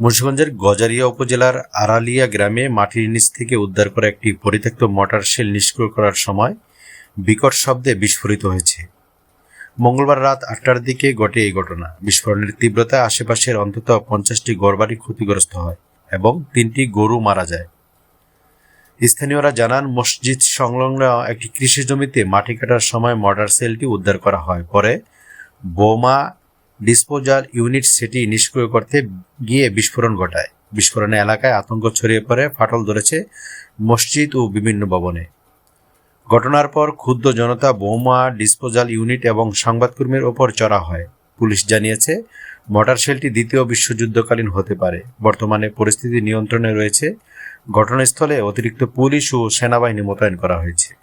মুন্সিগঞ্জের গজারিয়া উপজেলার আড়ালিয়া গ্রামে মাটির নিচ থেকে উদ্ধার করা একটি পরিত্যক্ত মটার শেল নিষ্ক্রিয় করার সময় বিকট শব্দে বিস্ফোরিত হয়েছে। মঙ্গলবার রাত আটটার দিকে ঘটে এই ঘটনা। বিস্ফোরণের তীব্রতায় আশেপাশের অন্তত পঞ্চাশটি গড়বাড়ি ক্ষতিগ্রস্ত হয় এবং তিনটি গরু মারা যায়। স্থানীয়রা জানান, মসজিদ সংলগ্ন একটি কৃষি জমিতে মাটি কাটার সময় মর্টার সেলটি উদ্ধার করা হয়। পরে বোমা ডিসপোজাল ইউনিট সেটি নিষ্ক্রিয় করতে গিয়ে বিস্ফোরণ ঘটায়। বিস্ফোরণে এলাকায় আতঙ্ক ছড়িয়ে পড়ে, ফাটল ধরেছে মসজিদ ও বিভিন্ন ভবনে। ঘটনার পর ক্ষুদ্র জনতা বোমা ডিসপোজাল ইউনিট এবং সংবাদকর্মীর ওপর চড়া হয়। পুলিশ জানিয়েছে মটার শেলটি দ্বিতীয় বিশ্বযুদ্ধকালীন হতে পারে। বর্তমানে পরিস্থিতি নিয়ন্ত্রণে রয়েছে। ঘটনাস্থলে অতিরিক্ত পুলিশ ও সেনাবাহিনী মোতায়েন করা হয়েছে।